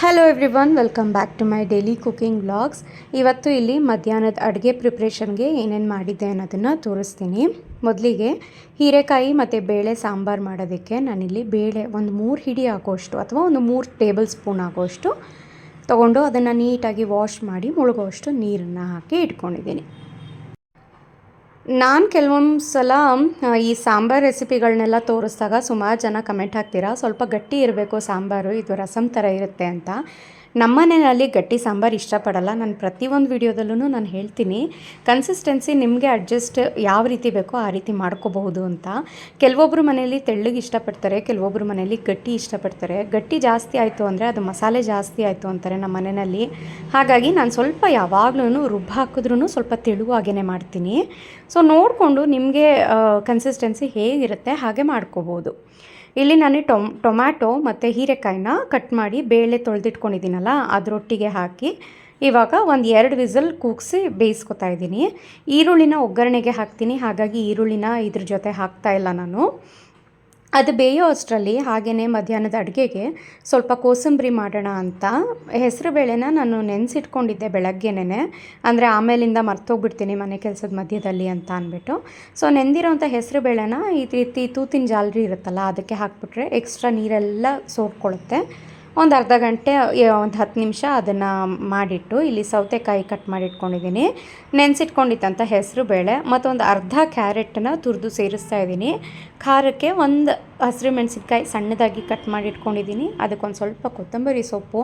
Hello everyone welcome back to my daily cooking vlogs ಇವತ್ತು ಇಲ್ಲಿ ಮಧ್ಯಾಹ್ನದ ಅಡುಗೆ ಪ್ರಿಪ್ರೇಷನ್ಗೆ ಏನೇನು ಮಾಡಿದ್ದೆ ಅನ್ನೋದನ್ನು ತೋರಿಸ್ತೀನಿ. ಮೊದಲಿಗೆ ಹೀರೆಕಾಯಿ ಮತ್ತು ಬೇಳೆ ಸಾಂಬಾರು ಮಾಡೋದಕ್ಕೆ ನಾನಿಲ್ಲಿ ಬೇಳೆ ಒಂದು ಮೂರು ಹಿಡಿ ಹಾಕೋಷ್ಟು ಅಥವಾ ಒಂದು ಮೂರು ಟೇಬಲ್ ಸ್ಪೂನ್ ಆಗೋಷ್ಟು ತೊಗೊಂಡು ಅದನ್ನು ನೀಟಾಗಿ ವಾಶ್ ಮಾಡಿ ಮುಳುಗೋಷ್ಟು ನೀರನ್ನು ಹಾಕಿ ಇಟ್ಕೊಂಡಿದ್ದೀನಿ. ನಾನು ಕೆಲವೊಂದು ಸಲ ಈ ಸಾಂಬಾರು ರೆಸಿಪಿಗಳನ್ನೆಲ್ಲ ತೋರಿಸ್ದಾಗ ಸುಮಾರು ಜನ ಕಮೆಂಟ್ ಹಾಕ್ತೀರಾ? ಸ್ವಲ್ಪ ಗಟ್ಟಿ ಇರಬೇಕು ಸಾಂಬಾರು, ಇದು ರಸಮ್ ಥರ ಇರುತ್ತೆ ಅಂತ. ನಮ್ಮನೆಯಲ್ಲಿ ಗಟ್ಟಿ ಸಾಂಬಾರು ಇಷ್ಟಪಡಲ್ಲ. ನಾನು ಪ್ರತಿಯೊಂದು ವಿಡಿಯೋದಲ್ಲೂ ನಾನು ಹೇಳ್ತೀನಿ. ಕನ್ಸಿಸ್ಟೆನ್ಸಿ ನಿಮಗೆ ಅಡ್ಜಸ್ಟ್ ಯಾವ ರೀತಿ ಬೇಕೋ ಆ ರೀತಿ ಮಾಡ್ಕೋಬಹುದು ಅಂತ. ಕೆಲವೊಬ್ಬರು ಮನೆಯಲ್ಲಿ ತೆಳ್ಳಗೆ ಇಷ್ಟಪಡ್ತಾರೆ ಕೆಲವೊಬ್ಬರು ಮನೆಯಲ್ಲಿ ಗಟ್ಟಿ ಇಷ್ಟಪಡ್ತಾರೆ. ಗಟ್ಟಿ ಜಾಸ್ತಿ ಆಯಿತು ಅಂದರೆ ಅದು ಮಸಾಲೆ ಜಾಸ್ತಿ ಆಯಿತು ಅಂತಾರೆ ನಮ್ಮ ಮನೆಯಲ್ಲಿ. ಹಾಗಾಗಿ ನಾನು ಸ್ವಲ್ಪ ಯಾವಾಗಲೂ ರುಬ್ಬ ಹಾಕಿದ್ರೂ ಸ್ವಲ್ಪ ತೆಳುವಾಗೇ ಮಾಡ್ತೀನಿ. ಸೊ ನೋಡಿಕೊಂಡು ನಿಮಗೆ ಕನ್ಸಿಸ್ಟೆನ್ಸಿ ಹೇಗಿರುತ್ತೆ ಹಾಗೆ ಮಾಡ್ಕೋಬೋದು ಇಲ್ಲಿ ನಾನು ಟೊಮ್, ಟೊಮ್ಯಾಟೊ ಮತ್ತು ಹೀರೆಕಾಯಿನ ಕಟ್ ಮಾಡಿ ಬೇಳೆ ತೊಳೆದಿಟ್ಕೊಂಡಿದ್ದೀನಲ್ಲ, ಅದರೊಟ್ಟಿಗೆ ಹಾಕಿ ಇವಾಗ ಒಂದು ಎರಡು ವಿಸಲ್ ಕೂಗಿಸಿ ಬೇಯಿಸ್ಕೊತಾ ಇದ್ದೀನಿ. ಈರುಳ್ಳಿನ ಒಗ್ಗರಣೆಗೆ ಹಾಕ್ತೀನಿ, ಹಾಗಾಗಿ ಈರುಳ್ಳಿನ ಇದ್ರ ಜೊತೆ ಹಾಕ್ತಾ ಇಲ್ಲ ನಾನು. ಅದು ಬೇಯೋ ಅಷ್ಟರಲ್ಲಿ ಹಾಗೆಯೇ ಮಧ್ಯಾಹ್ನದ ಅಡುಗೆಗೆ ಸ್ವಲ್ಪ ಕೋಸಂಬರಿ ಮಾಡೋಣ ಅಂತ ಹೆಸರು ಬೇಳೆನ ನಾನು ನೆನೆಸಿಟ್ಕೊಂಡಿದ್ದೆ ಬೆಳಗ್ಗೆನೇ ಅಂದರೆ ಆಮೇಲಿಂದ ಮರ್ತೋಗ್ಬಿಡ್ತೀನಿ ಮನೆ ಕೆಲಸದ ಮಧ್ಯದಲ್ಲಿ ಅಂತ ಅಂದ್ಬಿಟ್ಟು. ಸೊ ನೆಂದಿರೋಂಥ ಹೆಸರು ಬೇಳೆನ ಈ ರೀತಿ ತೂತಿನ ಜಾಲರಿ ಇರುತ್ತಲ್ಲ, ಅದಕ್ಕೆ ಹಾಕ್ಬಿಟ್ರೆ ಎಕ್ಸ್ಟ್ರಾ ನೀರೆಲ್ಲ ಸೋರ್ಕೊಳ್ಳುತ್ತೆ ಒಂದು ಅರ್ಧ ಗಂಟೆ ಒಂದು ಹತ್ತು ನಿಮಿಷ ಅದನ್ನು ಮಾಡಿಟ್ಟು ಇಲ್ಲಿ ಸೌತೆಕಾಯಿ ಕಟ್ ಮಾಡಿಟ್ಕೊಂಡಿದ್ದೀನಿ. ನೆನೆಸಿಟ್ಕೊಂಡಿದ್ದಂಥ ಹೆಸರು ಬೇಳೆ, ಮತ್ತೊಂದು ಅರ್ಧ ಕ್ಯಾರೆಟನ್ನು ತುರಿದು ಸೇರಿಸ್ತಾ ಇದ್ದೀನಿ. ಖಾರಕ್ಕೆ ಒಂದು ಹಸಿರು ಮೆಣಸಿನ್ಕಾಯಿ ಸಣ್ಣದಾಗಿ ಕಟ್ ಮಾಡಿ ಇಟ್ಕೊಂಡಿದ್ದೀನಿ ಅದಕ್ಕೊಂದು ಸ್ವಲ್ಪ ಕೊತ್ತಂಬರಿ ಸೊಪ್ಪು,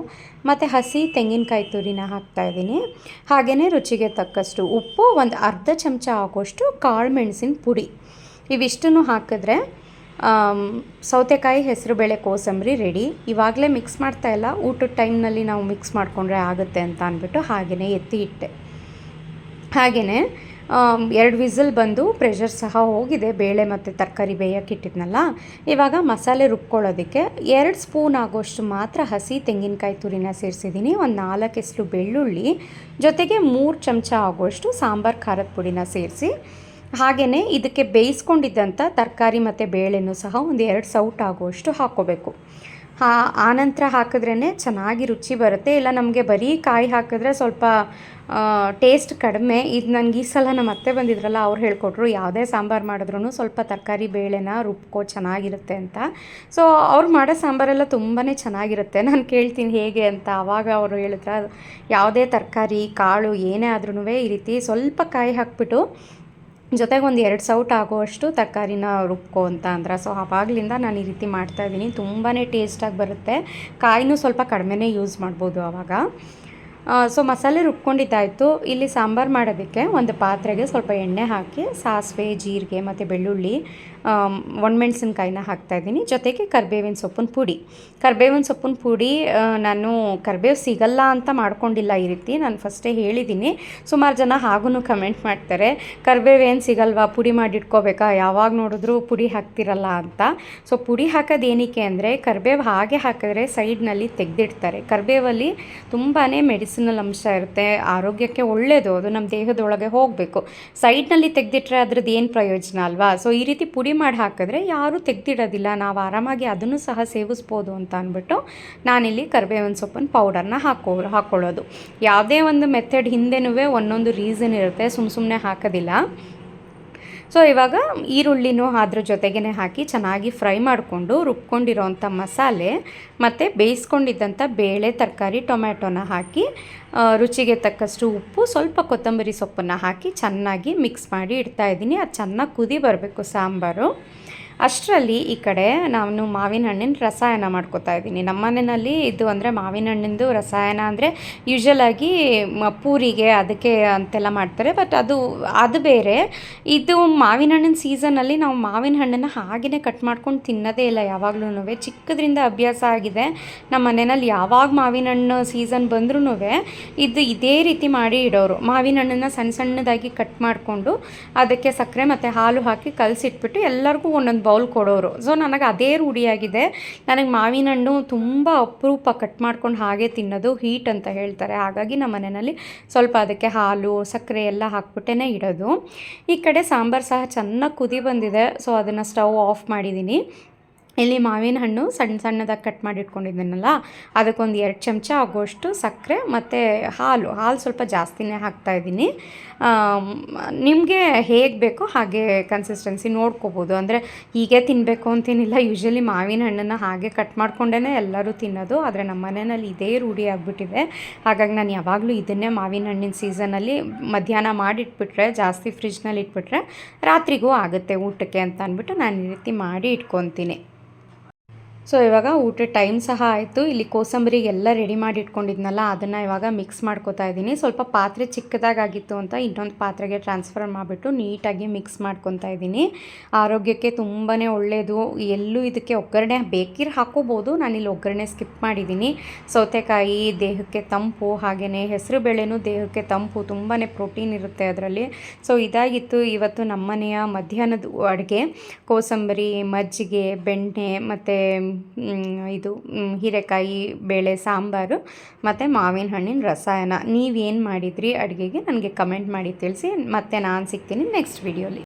ಮತ್ತು ಹಸಿ ತೆಂಗಿನಕಾಯಿ ತುರಿನ ಹಾಕ್ತಾ ಇದ್ದೀನಿ. ಹಾಗೆಯೇ ರುಚಿಗೆ ತಕ್ಕಷ್ಟು ಉಪ್ಪು, ಒಂದು ಅರ್ಧ ಚಮಚ ಆಗೋಷ್ಟು ಕಾಳು ಮೆಣಸಿನ ಪುಡಿ. ಇವಿಷ್ಟನ್ನು ಹಾಕಿದ್ರೆ ಸೌತೆಕಾಯಿ ಹೆಸರುಬೇಳೆ ಕೋಸಂಬರಿ ರೆಡಿ ಇವಾಗಲೇ ಮಿಕ್ಸ್ ಮಾಡ್ತಾ ಇಲ್ಲ. ಊಟದ ಟೈಮ್ನಲ್ಲಿ ನಾವು ಮಿಕ್ಸ್ ಮಾಡಿಕೊಂಡ್ರೆ ಆಗುತ್ತೆ ಅಂತ ಅಂದ್ಬಿಟ್ಟು ಹಾಗೆಯೇ ಎತ್ತಿ ಇಟ್ಟೆ. ಹಾಗೆಯೇ ಎರಡು ವಿಸಲ್ ಬಂದು ಪ್ರೆಷರ್ ಸಹ ಹೋಗಿದೆ. ಬೇಳೆ ಮತ್ತು ತರಕಾರಿ ಬೇಯಕ್ಕೆ ಇಟ್ಟಿದ್ನಲ್ಲ. ಇವಾಗ ಮಸಾಲೆ ರುಬ್ಕೊಳ್ಳೋದಕ್ಕೆ ಎರಡು ಸ್ಪೂನ್ ಆಗೋಷ್ಟು ಮಾತ್ರ ಹಸಿ ತೆಂಗಿನಕಾಯಿ ತುರಿನ ಸೇರಿಸಿದ್ದೀನಿ. ಒಂದು ನಾಲ್ಕು ಬೆಳ್ಳುಳ್ಳಿ. ಜೊತೆಗೆ ಮೂರು ಚಮಚ ಆಗೋಷ್ಟು ಸಾಂಬಾರು, ಖಾರದ ಪುಡಿನ ಸೇರಿಸಿ. ಹಾಗೆಯೇ ಇದಕ್ಕೆ ಬೇಯಿಸ್ಕೊಂಡಿದ್ದಂಥ ತರಕಾರಿ ಮತ್ತು ಬೇಳೆನೂ ಸಹ ಒಂದು ಎರಡು ಸೌಟ್ ಆಗುವಷ್ಟು ಹಾಕ್ಕೋಬೇಕು. ಹಾ ಆನಂತರ ಹಾಕಿದ್ರೇ ಚೆನ್ನಾಗಿ ರುಚಿ ಬರುತ್ತೆ. ಇಲ್ಲ, ನಮಗೆ ಬರೀ ಕಾಯಿ ಹಾಕಿದ್ರೆ ಸ್ವಲ್ಪ ಟೇಸ್ಟ್ ಕಡಿಮೆ. ಇದು ನನಗೆ ಈ ಸಲ ನಮ್ಮ ಅತ್ತೆ ಬಂದಿದ್ರಲ್ಲ, ಅವ್ರು ಹೇಳ್ಕೊಟ್ರು, ಯಾವುದೇ ಸಾಂಬಾರು ಮಾಡಿದ್ರೂ ಸ್ವಲ್ಪ ತರಕಾರಿ ಬೇಳೆನ ರುಬ್ಕೋ, ಚೆನ್ನಾಗಿರುತ್ತೆ ಅಂತ. ಸೊ ಅವ್ರು ಮಾಡೋ ಸಾಂಬಾರೆಲ್ಲ ತುಂಬಾ ಚೆನ್ನಾಗಿರುತ್ತೆ. ನಾನು ಕೇಳ್ತೀನಿ ಹೇಗೆ ಅಂತ. ಆವಾಗ ಅವರು ಹೇಳಿದ್ರೆ ಯಾವುದೇ ತರಕಾರಿ, ಕಾಳು ಏನೇ ಆದ್ರೂ ಈ ರೀತಿ ಸ್ವಲ್ಪ ಕಾಯಿ ಹಾಕ್ಬಿಟ್ಟು ಜೊತೆಗೆ ಒಂದು ಎರಡು ಸೌಟ್ ಆಗುವಷ್ಟು ತರಕಾರಿನ ರುಬ್ಕೊ ಅಂತ ಅಂದ್ರೆ. ಸೊ ಆವಾಗಲಿಂದ ನಾನು ಈ ರೀತಿ ಮಾಡ್ತಾಯಿದ್ದೀನಿ ತುಂಬಾ ಟೇಸ್ಟಾಗಿ ಬರುತ್ತೆ. ಕಾಯಿನೂ ಸ್ವಲ್ಪ ಕಡಿಮೆನೇ ಯೂಸ್ ಮಾಡ್ಬೋದು ಆವಾಗ ಸೊ ಮಸಾಲೆ ರುಬ್ಕೊಂಡಿದ್ದಾಯಿತು. ಇಲ್ಲಿ ಸಾಂಬಾರು ಮಾಡೋದಕ್ಕೆ ಒಂದು ಪಾತ್ರೆಗೆ ಸ್ವಲ್ಪ ಎಣ್ಣೆ ಹಾಕಿ, ಸಾಸಿವೆ, ಜೀರಿಗೆ ಮತ್ತು ಬೆಳ್ಳುಳ್ಳಿ ಒಣಮೆಣ್ಸಿನ್ಕಾಯಿನ ಹಾಕ್ತಾಯಿದ್ದೀನಿ ಜೊತೆಗೆ ಕರಿಬೇವಿನ ಸೊಪ್ಪಿನ ಪುಡಿ. ಕರಿಬೇವಿನ ಸೊಪ್ಪಿನ ಪುಡಿ ನಾನು ಕರಿಬೇವು ಸಿಗಲ್ಲ ಅಂತ ಮಾಡ್ಕೊಂಡಿಲ್ಲ ಈ ರೀತಿ. ನಾನು ಫಸ್ಟೇ ಹೇಳಿದ್ದೀನಿ ಸುಮಾರು ಜನ ಹಾಗೂ ಕಮೆಂಟ್ ಮಾಡ್ತಾರೆ. ಕರಿಬೇವು ಏನು ಸಿಗಲ್ವಾ? ಪುಡಿ ಮಾಡಿಟ್ಕೋಬೇಕಾ? ಯಾವಾಗ ನೋಡಿದ್ರೂ ಪುಡಿ ಹಾಕ್ತಿರಲ್ಲ ಅಂತ. ಸೊ ಪುಡಿ ಹಾಕೋದು ಏನಕ್ಕೆ ಅಂದರೆ, ಕರಿಬೇವು ಹಾಗೆ ಹಾಕಿದ್ರೆ ಸೈಡ್ನಲ್ಲಿ ತೆಗೆದಿಡ್ತಾರೆ. ಕರಿಬೇವಲ್ಲಿ ತುಂಬಾ ಮೆಡಿಸಿನಲ್ ಅಂಶ ಇರುತ್ತೆ. ಆರೋಗ್ಯಕ್ಕೆ ಒಳ್ಳೆಯದು ಅದು ನಮ್ಮ ದೇಹದೊಳಗೆ ಹೋಗಬೇಕು. ಸೈಡ್ನಲ್ಲಿ ತೆಗೆದಿಟ್ರೆ ಅದ್ರದ್ದು ಏನು ಪ್ರಯೋಜನ ಅಲ್ವಾ? ಸೊ ಈ ರೀತಿ ಪುಡಿ ಮಾಡಿ ಹಾಕಿದ್ರೆ ಯಾರೂ ತೆಗ್ದಿಡೋದಿಲ್ಲ. ನಾವು ಆರಾಮಾಗಿ ಅದನ್ನು ಸಹ ಸೇವಿಸ್ಬೋದು ಅಂತ ಅಂದ್ಬಿಟ್ಟು ನಾನಿಲ್ಲಿ ಕರಿಬೇವಿನ ಸೊಪ್ಪಿನ ಪೌಡರ್ನ ಹಾಕೋ ಹಾಕ್ಕೊಳ್ಳೋದು ಯಾವುದೇ ಒಂದು ಮೆಥಡ್ ಹಿಂದೆನೂ ಒಂದೊಂದು ರೀಸನ್ ಇರುತ್ತೆ. ಸುಮ್ಮ ಸುಮ್ಮನೆ ಹಾಕೋದಿಲ್ಲ. ಸೊ ಇವಾಗ ಈರುಳ್ಳಿನೂ ಅದ್ರ ಜೊತೆಗೇ ಹಾಕಿ ಚೆನ್ನಾಗಿ ಫ್ರೈ ಮಾಡಿಕೊಂಡು ರುಬ್ಕೊಂಡಿರೋಂಥ ಮಸಾಲೆ ಮತ್ತು ಬೇಯಿಸ್ಕೊಂಡಿದ್ದಂಥ ಬೇಳೆ, ತರಕಾರಿ, ಟೊಮ್ಯಾಟೊನ ಹಾಕಿ ರುಚಿಗೆ ತಕ್ಕಷ್ಟು ಉಪ್ಪು, ಸ್ವಲ್ಪ ಕೊತ್ತಂಬರಿ ಸೊಪ್ಪನ್ನು ಹಾಕಿ ಚೆನ್ನಾಗಿ ಮಿಕ್ಸ್ ಮಾಡಿ ಇಡ್ತಾ ಇದ್ದೀನಿ. ಅದು ಚೆನ್ನಾಗಿ ಕುದಿ ಬರಬೇಕು ಸಾಂಬಾರು. ಅಷ್ಟರಲ್ಲಿ ಈ ಕಡೆ ನಾನು ಮಾವಿನ ಹಣ್ಣಿನ ರಸಾಯನ ಮಾಡ್ಕೋತಾ ಇದ್ದೀನಿ. ನಮ್ಮ ಮನೆಯಲ್ಲಿ ಇದು ಅಂದರೆ ಮಾವಿನ ಹಣ್ಣಿಂದು ರಸಾಯನ ಅಂದರೆ ಯೂಶ್ವಲಾಗಿ ಪೂರಿಗೆ ಅದಕ್ಕೆ ಅಂತೆಲ್ಲ ಮಾಡ್ತಾರೆ. ಬಟ್ ಅದು ಅದು ಬೇರೆ. ಇದು ಮಾವಿನ ಹಣ್ಣಿನ ಸೀಸನಲ್ಲಿ ನಾವು ಮಾವಿನ ಹಣ್ಣನ್ನು ಹಾಗೆಯೇ ಕಟ್ ಮಾಡ್ಕೊಂಡು ತಿನ್ನೋದೇ ಇಲ್ಲ ಯಾವಾಗ್ಲೂ ಚಿಕ್ಕದ್ರಿಂದ ಅಭ್ಯಾಸ ಆಗಿದೆ. ನಮ್ಮ ಮನೆಯಲ್ಲಿ ಯಾವಾಗ ಮಾವಿನ ಹಣ್ಣು ಸೀಸನ್ ಬಂದ್ರೂ ಇದು ಇದೇ ರೀತಿ ಮಾಡಿ ಇಡೋರು. ಮಾವಿನ ಹಣ್ಣನ್ನು ಸಣ್ಣ ಸಣ್ಣದಾಗಿ ಕಟ್ ಮಾಡಿಕೊಂಡು ಅದಕ್ಕೆ ಸಕ್ಕರೆ ಮತ್ತು ಹಾಲು ಹಾಕಿ ಕಲಸಿಟ್ಬಿಟ್ಟು ಎಲ್ಲರಿಗೂ ಒಂದೊಂದು ಬೌಲ್ ಕೊಡೋರು. ಸೊ ನನಗೆ ಅದೇ ರೂಢಿಯಾಗಿದೆ ನನಗೆ ಮಾವಿನ ಹಣ್ಣು ತುಂಬ ಅಪರೂಪ ಕಟ್ ಮಾಡ್ಕೊಂಡು ಹಾಗೆ ತಿನ್ನೋದು ಹೀಟ್ ಅಂತ ಹೇಳ್ತಾರೆ. ಹಾಗಾಗಿ ನಮ್ಮ ಮನೆಯಲ್ಲಿ ಸ್ವಲ್ಪ ಅದಕ್ಕೆ ಹಾಲು, ಸಕ್ಕರೆ ಎಲ್ಲ ಹಾಕ್ಬಿಟ್ಟೇ ಇಡೋದು. ಈ ಕಡೆ ಸಾಂಬಾರು ಸಹ ಚೆನ್ನಾಗಿ ಕುದಿ ಬಂದಿದೆ. ಸೊ ಅದನ್ನು ಸ್ಟವ್ ಆಫ್ ಮಾಡಿದ್ದೀನಿ ಇಲ್ಲಿ ಮಾವಿನ ಹಣ್ಣು ಸಣ್ಣ ಸಣ್ಣದಾಗಿ ಕಟ್ ಮಾಡಿ ಇಟ್ಕೊಂಡಿದ್ದೀನಲ್ಲ ಅದಕ್ಕೊಂದು ಎರಡು ಚಮಚ ಆಗೋಷ್ಟು ಸಕ್ಕರೆ ಮತ್ತು ಹಾಲು ಹಾಲು ಸ್ವಲ್ಪ ಜಾಸ್ತಿನೇ ಹಾಕ್ತಾ ಇದ್ದೀನಿ. ನಿಮಗೆ ಹೇಗೆ ಬೇಕೋ ಹಾಗೆ ಕನ್ಸಿಸ್ಟೆನ್ಸಿ ನೋಡ್ಕೋಬೋದು. ಅಂದರೆ ಹೀಗೆ ತಿನ್ನಬೇಕು ಅಂತೇನಿಲ್ಲ ಯೂಶ್ವಲಿ ಮಾವಿನ ಹಣ್ಣನ್ನು ಹಾಗೆ ಕಟ್ ಮಾಡಿಕೊಂಡೇ ಎಲ್ಲರೂ ತಿನ್ನೋದು, ಆದರೆ ನಮ್ಮ ಮನೆಯಲ್ಲಿ ಇದೇ ರೂಢಿ ಆಗಿಬಿಟ್ಟಿದೆ. ಹಾಗಾಗಿ ನಾನು ಯಾವಾಗಲೂ ಇದನ್ನೇ ಮಾವಿನ ಹಣ್ಣಿನ ಸೀಸನಲ್ಲಿ ಮಧ್ಯಾಹ್ನ ಮಾಡಿಟ್ಬಿಟ್ರೆ, ಜಾಸ್ತಿ ಫ್ರಿಜ್ನಲ್ಲಿ ಇಟ್ಬಿಟ್ರೆ ರಾತ್ರಿಗೂ ಆಗುತ್ತೆ ಊಟಕ್ಕೆ ಅಂತ ಅಂದ್ಬಿಟ್ಟು ನಾನು ಈ ರೀತಿ ಮಾಡಿ ಇಟ್ಕೊತೀನಿ. ಸೊ, ಇವಾಗ ಊಟದ ಟೈಮ್ ಸಹ ಆಯಿತು. ಇಲ್ಲಿ ಕೋಸಂಬರಿ ಎಲ್ಲ ರೆಡಿ ಮಾಡಿ ಇಟ್ಕೊಂಡಿದ್ನಲ್ಲ, ಅದನ್ನು ಇವಾಗ ಮಿಕ್ಸ್ ಮಾಡ್ಕೋತಾ ಇದ್ದೀನಿ. ಸ್ವಲ್ಪ ಪಾತ್ರೆ ಚಿಕ್ಕದಾಗಿತ್ತು ಅಂತ ಇನ್ನೊಂದು ಪಾತ್ರೆಗೆ ಟ್ರಾನ್ಸ್ಫರ್ ಮಾಡಿಬಿಟ್ಟು ನೀಟಾಗಿ ಮಿಕ್ಸ್ ಮಾಡ್ಕೊತಾ ಇದ್ದೀನಿ. ಆರೋಗ್ಯಕ್ಕೆ ತುಂಬಾ ಒಳ್ಳೆಯದು ಎಲ್ಲೂ ಇದಕ್ಕೆ ಒಗ್ಗರಣೆ ಬೇಕಿರ್ ಹಾಕೋಬೋದು. ನಾನಿಲ್ಲಿ ಒಗ್ಗರಣೆ ಸ್ಕಿಪ್ ಮಾಡಿದ್ದೀನಿ. ಸೌತೆಕಾಯಿ, ದೇಹಕ್ಕೆ ತಂಪು ಹಾಗೆಯೇ ಹೆಸರು ಬೇಳೆನೂ ದೇಹಕ್ಕೆ ತಂಪು ತುಂಬಾ ಪ್ರೋಟೀನ್ ಇರುತ್ತೆ ಅದರಲ್ಲಿ. ಸೊ, ಇದಾಗಿತ್ತು ಇವತ್ತು ನಮ್ಮನೆಯ ಮಧ್ಯಾಹ್ನದ ಅಡುಗೆ. ಕೋಸಂಬರಿ, ಮಜ್ಜಿಗೆ, ಬೆಣ್ಣೆ, ಮತ್ತು ಇದು ಹೀರೆಕಾಯಿ ಬೇಳೆ ಸಾಂಬಾರು ಮತ್ತು ಮಾವಿನ ಹಣ್ಣಿನ ರಸಾಯನ. ನೀವೇನು ಮಾಡಿದ್ರಿ ಅಡುಗೆಗೆ ನನಗೆ ಕಮೆಂಟ್ ಮಾಡಿ ತಿಳಿಸಿ. ಮತ್ತೆ ನಾನು ಸಿಗ್ತೀನಿ ನೆಕ್ಸ್ಟ್ ವಿಡಿಯೋಲಿ